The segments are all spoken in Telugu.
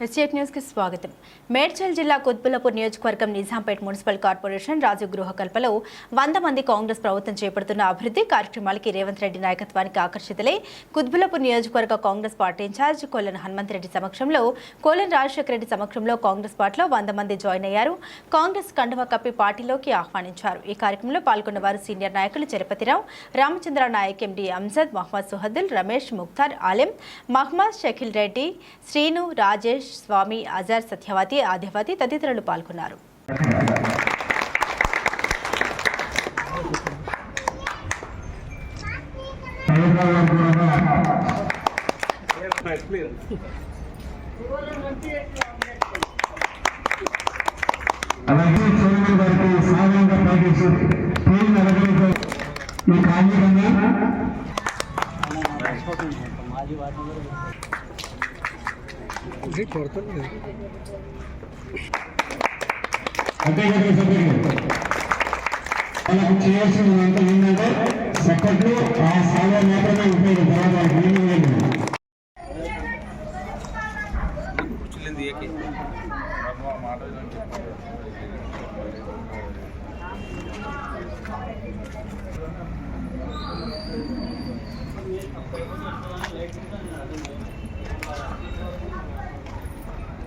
ఎస్టేట్ న్యూస్కి స్వాగతం. మేడ్చల్ జిల్లా కుత్బులపూర్ నియోజకవర్గం నిజాంపేట్ మున్సిపల్ కార్పొరేషన్ రాజు గృహకల్పలో వంద మంది కాంగ్రెస్ ప్రభుత్వం చేపడుతున్న అభివృద్ధి కార్యక్రమాలకి రేవంత్ రెడ్డి నాయకత్వానికి ఆకర్షితులై కుత్బులపూర్ నియోజకవర్గ కాంగ్రెస్ పార్టీ ఇన్ఛార్జ్ కోలన్ హనుమంతరెడ్డి సమక్షంలో కోలన్ రాజశేఖర రెడ్డి సమక్షంలో కాంగ్రెస్ పార్టీలో వంద మంది జాయిన్ అయ్యారు. కాంగ్రెస్ కండువ కప్పి పార్టీలోకి ఆహ్వానించారు. ఈ కార్యక్రమంలో పాల్గొన్న వారు సీనియర్ నాయకులు చలపతిరావు రామచంద్ర నాయక్ ఎండి అంజద్ మహమ్మద్ సుహద్దుల్ రమేష్ ముఖ్తార్ ఆలెం మహమ్మద్ షకీల్ రెడ్డి శ్రీను రాజేష్ స్వామి అజార్ సత్యవతి ఆద్యవతి తదితరులు పాల్గొన్నారు. అలాగే చైర్మన్ గారికి ఈ వాళ్ళకు చేయాల్సిందంతా ఏంటంటే సెక్రటరీ ఆ సాధన మాత్రమే ఉపయోగం తర్వాత వాళ్ళకి లేదు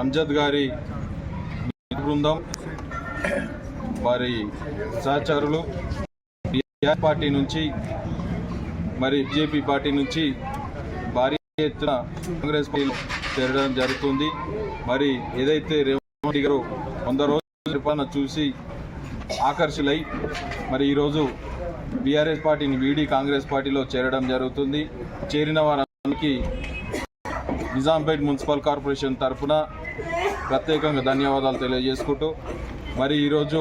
అంజద్ గారి బృందం వారి సహచరులు టీఆర్ పార్టీ నుంచి మరి బీజేపీ పార్టీ నుంచి భారీ ఎత్తున కాంగ్రెస్ పార్టీలో చేరడం జరుగుతుంది. మరి ఏదైతే రేవంత్ రెడ్డి గారు వంద రోజుల పైన చూసి ఆకర్షులై మరి ఈరోజు బీఆర్ఎస్ పార్టీని వీడి కాంగ్రెస్ పార్టీలో చేరడం జరుగుతుంది. చేరిన వారందరికీ నిజాంపేట్ మున్సిపల్ కార్పొరేషన్ తరఫున ప్రత్యేకంగా ధన్యవాదాలు తెలియజేసుకుంటూ మరి ఈరోజు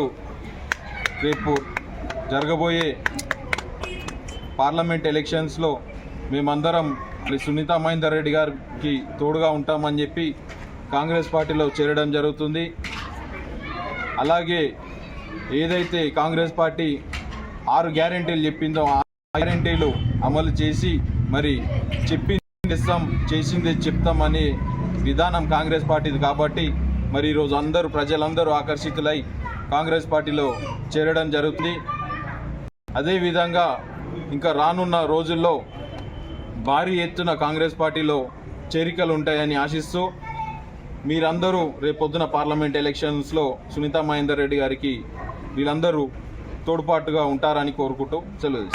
రేపు జరగబోయే పార్లమెంట్ ఎలక్షన్స్లో మేమందరం మరి సునీత మహేందర్ రెడ్డి గారికి తోడుగా ఉంటామని చెప్పి కాంగ్రెస్ పార్టీలో చేరడం జరుగుతుంది. అలాగే ఏదైతే కాంగ్రెస్ పార్టీ ఆరు గ్యారెంటీలు చెప్పిందో ఆ గ్యారెంటీలు అమలు చేసి మరి చెప్పింది చేస్తాం చేసింది చెప్తామని విధానం కాంగ్రెస్ పార్టీది కాబట్టి మరి ఈరోజు అందరూ ప్రజలందరూ ఆకర్షితులై కాంగ్రెస్ పార్టీలో చేరడం జరుగుతుంది. అదేవిధంగా ఇంకా రానున్న రోజుల్లో భారీ ఎత్తున కాంగ్రెస్ పార్టీలో చేరికలు ఉంటాయని ఆశిస్తూ మీరందరూ రేపొద్దున పార్లమెంట్ ఎలక్షన్స్లో సునీతా మహేందర్ రెడ్డి గారికి వీళ్ళందరూ తోడ్పాటుగా ఉంటారని కోరుకుంటూ సెలవు